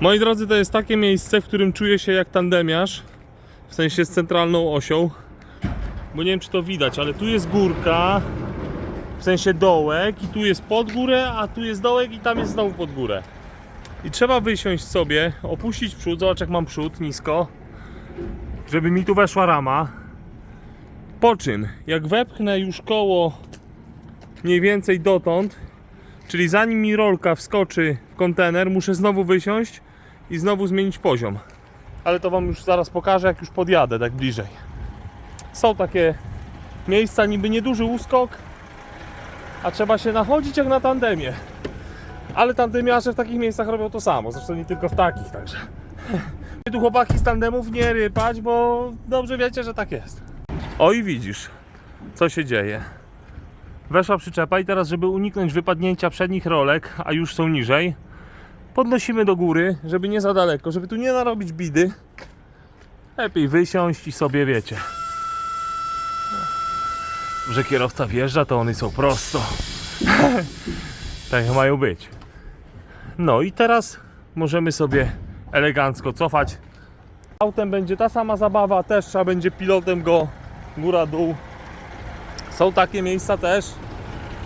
Moi drodzy, to jest takie miejsce, w którym czuję się jak tandemiarz, w sensie z centralną osią. Bo nie wiem, czy to widać, ale tu jest górka, w sensie dołek, i tu jest pod górę, a tu jest dołek, i tam jest znowu pod górę. I trzeba wysiąść sobie, opuścić przód, zobacz jak mam przód nisko, żeby mi tu weszła rama. Po czym, jak wepchnę już koło mniej więcej dotąd, czyli zanim mi rolka wskoczy w kontener, muszę znowu wysiąść i znowu zmienić poziom. Ale to Wam już zaraz pokażę, jak już podjadę tak bliżej. Są takie miejsca, niby nieduży uskok, a trzeba się nachodzić jak na tandemie. Ale tandemiarze w takich miejscach robią to samo, zresztą nie tylko w takich, także. Tu chłopaki z tandemów nie rypać, bo dobrze wiecie, że tak jest. O i widzisz, co się dzieje. Weszła przyczepa i teraz, żeby uniknąć wypadnięcia przednich rolek, a już są niżej, podnosimy do góry, żeby nie za daleko, żeby tu nie narobić bidy. Lepiej wysiąść i sobie wiecie. Że kierowca wjeżdża, to one są prosto. tak mają być. No i teraz możemy sobie elegancko cofać. Autem będzie ta sama zabawa, też trzeba będzie pilotem go góra-dół. Są takie miejsca też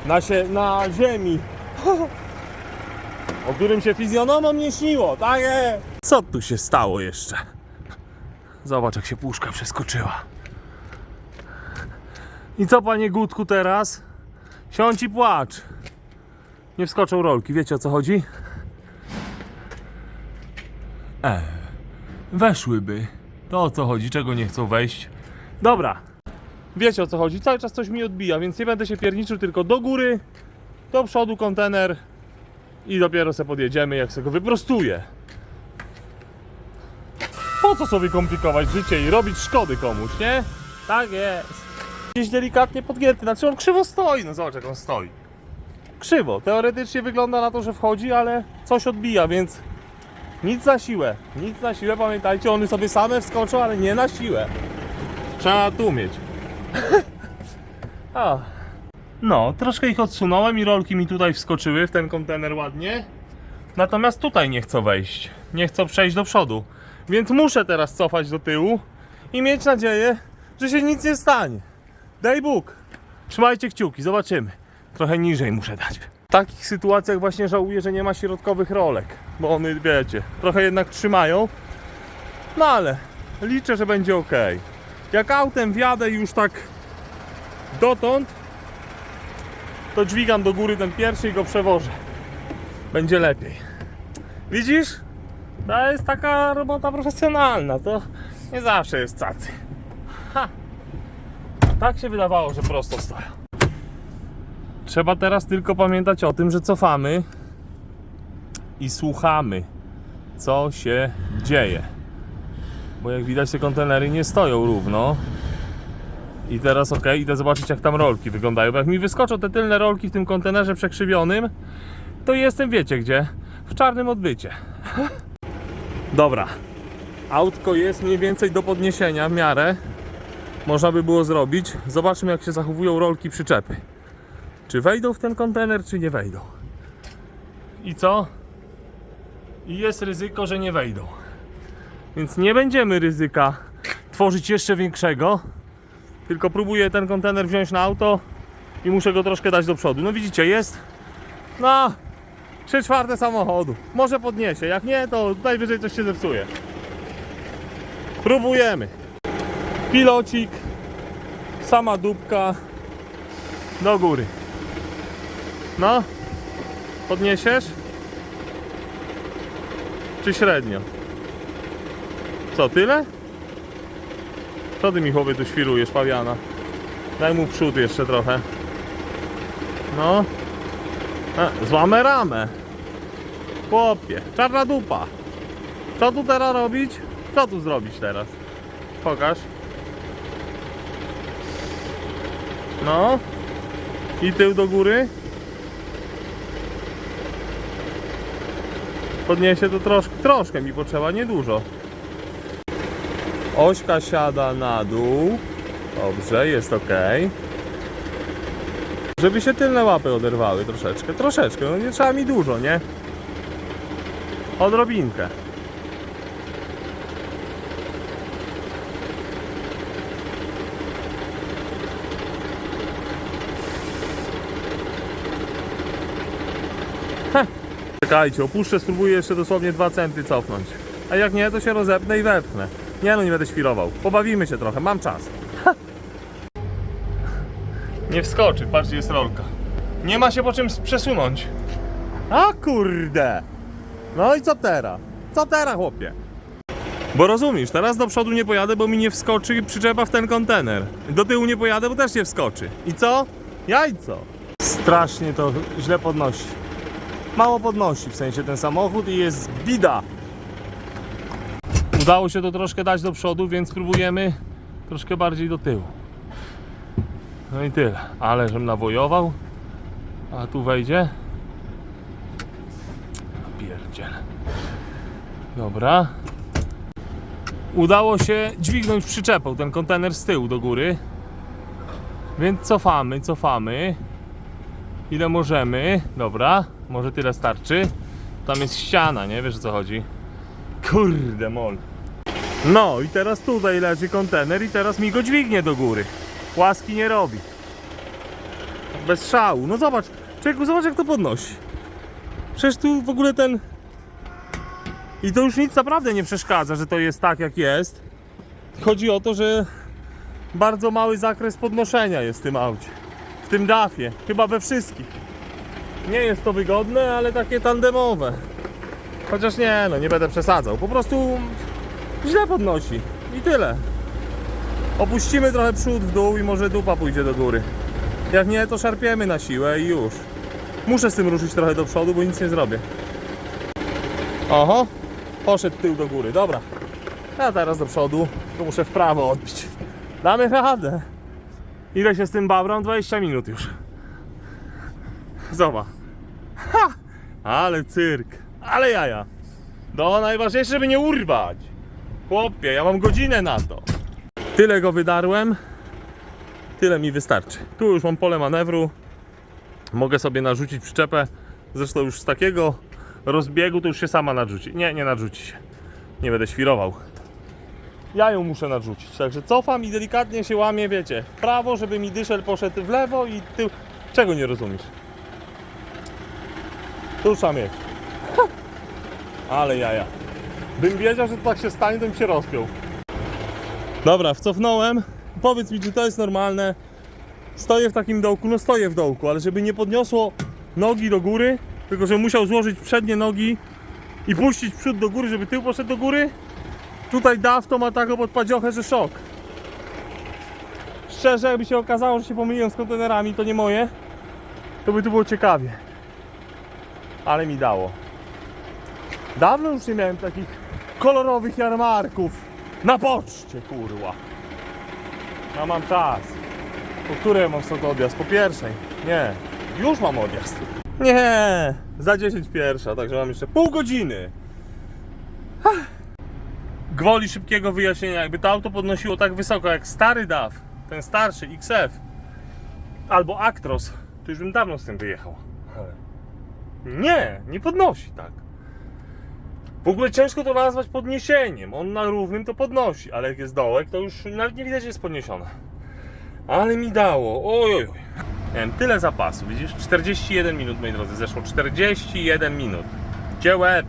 na, się, na ziemi, o którym się fizjonomom nie śniło, tak jest. Co tu się stało jeszcze? Zobacz jak się puszka przeskoczyła. I co panie Gutku teraz? Siądź i płacz. Nie wskoczą rolki, wiecie o co chodzi? E, weszłyby. To o co chodzi, czego nie chcą wejść? Dobra, wiecie o co chodzi, cały czas coś mi odbija, więc nie będę się pierniczył, tylko do góry, do przodu kontener i dopiero se podjedziemy, jak sobie go wyprostuję. Po co sobie komplikować życie i robić szkody komuś, nie? Tak jest. Gdzieś delikatnie podgięty, znaczy on krzywo stoi, no zobacz jak on stoi. Krzywo, teoretycznie wygląda na to, że wchodzi, ale coś odbija, więc nic na siłę, nic na siłę, pamiętajcie, one sobie same wskoczą, ale nie na siłę. Trzeba tu umieć. A. No, troszkę ich odsunąłem i rolki mi tutaj wskoczyły w ten kontener ładnie. Natomiast tutaj nie chcą wejść. Nie chcą przejść do przodu. Więc muszę teraz cofać do tyłu i mieć nadzieję, że się nic nie stanie. Daj Bóg. Trzymajcie kciuki, zobaczymy. Trochę niżej muszę dać. W takich sytuacjach właśnie żałuję, że nie ma środkowych rolek. Bo one, wiecie, trochę jednak trzymają. No ale liczę, że będzie ok. Jak autem wjadę już tak dotąd, to dźwigam do góry ten pierwszy i go przewożę. Będzie lepiej. Widzisz? To jest taka robota profesjonalna. To nie zawsze jest cacy. Ha. Tak się wydawało, że prosto stoją. Trzeba teraz tylko pamiętać o tym, że cofamy i słuchamy, co się dzieje. Bo jak widać, te kontenery nie stoją równo. I teraz ok, idę zobaczyć jak tam rolki wyglądają. Bo jak mi wyskoczą te tylne rolki w tym kontenerze przekrzywionym, to jestem wiecie gdzie? W czarnym odbycie. Dobra. Autko jest mniej więcej do podniesienia w miarę. Można by było zrobić. Zobaczmy jak się zachowują rolki przyczepy. Czy wejdą w ten kontener, czy nie wejdą. I co? I jest ryzyko, że nie wejdą. Więc nie będziemy ryzyka tworzyć jeszcze większego. Tylko próbuję ten kontener wziąć na auto i muszę go troszkę dać do przodu. No widzicie, jest no 3 czwarte samochodu. Może podniesie, jak nie, to najwyżej coś się zepsuje. Próbujemy. Pilocik, sama dupka do góry. No, podniesiesz? Czy średnio? Co, tyle? Co ty mi chłopie tu świrujesz, pawiana? Daj mu przód jeszcze trochę. No. A, złamę ramę. Chłopie, czarna dupa. Co tu teraz robić? Co tu zrobić teraz? Pokaż. No. I tył do góry. Podniesie to troszkę, troszkę mi potrzeba, niedużo. Ośka siada na dół. Dobrze, jest ok. Żeby się tylne łapy oderwały troszeczkę. Troszeczkę, no nie trzeba mi dużo, nie? Odrobinkę. Czekajcie, opuszczę, spróbuję jeszcze dosłownie 2 centy cofnąć. A jak nie, to się rozepnę i wepnę. Nie no, nie będę świrował. Pobawimy się trochę, mam czas. Nie wskoczy, patrzcie, jest rolka. Nie ma się po czym przesunąć. A kurde! No i co teraz? Co teraz, chłopie? Bo rozumiesz, teraz do przodu nie pojadę, bo mi nie wskoczy przyczepa w ten kontener. Do tyłu nie pojadę, bo też nie wskoczy. I co? Jajco. Strasznie to źle podnosi. Mało podnosi w sensie ten samochód i jest bida. Udało się to troszkę dać do przodu, więc spróbujemy troszkę bardziej do tyłu. No i tyle. Ale żem nawojował. A tu wejdzie. Pierdziele. Dobra. Udało się dźwignąć przyczepą ten kontener z tyłu do góry. Więc cofamy, cofamy. Ile możemy. Dobra, może tyle starczy. Tam jest ściana, nie wiesz o co chodzi. Kurde mol. No i teraz tutaj leży kontener i teraz mi go dźwignie do góry. Łaski nie robi. Bez szału. No zobacz, człowieku, zobacz jak to podnosi. Przecież tu w ogóle ten... I to już nic naprawdę nie przeszkadza, że to jest tak jak jest. Chodzi o to, że bardzo mały zakres podnoszenia jest w tym aucie. W tym dafie. Chyba we wszystkich. Nie jest to wygodne, ale takie tandemowe. Chociaż nie, no nie będę przesadzał. Po prostu źle podnosi. I tyle. Opuścimy trochę przód w dół i może dupa pójdzie do góry. Jak nie, to szarpiemy na siłę i już. Muszę z tym ruszyć trochę do przodu, bo nic nie zrobię. Oho, poszedł tył do góry, dobra. A teraz do przodu, to muszę w prawo odbić. Damy radę. Ile się z tym babram? 20 minut już. Zobacz. Ha! Ale cyrk, ale jaja. No najważniejsze, żeby nie urwać. Chłopie, ja mam godzinę na to. Tyle go wydarłem. Tyle mi wystarczy. Tu już mam pole manewru. Mogę sobie narzucić przyczepę. Zresztą już z takiego rozbiegu to już się sama narzuci. Nie, nie narzuci się. Nie będę świrował. Ja ją muszę narzucić. Także cofam i delikatnie się łamię, wiecie, w prawo, żeby mi dyszel poszedł w lewo i tył. Czego nie rozumiesz? Tu mieć. Ha! Ale jaja. Bym wiedział, że tak się stanie, to bym się rozpiął. Dobra, wcofnąłem. Powiedz mi, czy to jest normalne. Stoję w takim dołku, no stoję w dołku, ale żeby nie podniosło nogi do góry, tylko że musiał złożyć przednie nogi i puścić przód do góry, żeby tył poszedł do góry. Tutaj DAF to ma taką podpadziochę, że szok. Szczerze, jakby się okazało, że się pomyliłem z kontenerami, to nie moje, to by tu było ciekawie. Ale mi dało. Dawno już nie miałem takich kolorowych jarmarków na poczcie, kurwa. Ja mam czas. Po której mam stąd odjazd? Po pierwszej. Nie. Już mam odjazd. Nie. Za 10 pierwsza, także mam jeszcze pół godziny. Gwoli szybkiego wyjaśnienia, jakby to auto podnosiło tak wysoko jak stary DAF, ten starszy XF albo Actros, to już bym dawno z tym wyjechał. Nie, nie podnosi tak. W ogóle ciężko to nazwać podniesieniem. On na równym to podnosi, ale jak jest dołek, to już nawet nie widać, że jest podniesione. Ale mi dało. Oj, oj, oj. Miałem tyle zapasu, widzisz? 41 minut, moi drodzy, zeszło 41 minut. Gdzie łeb?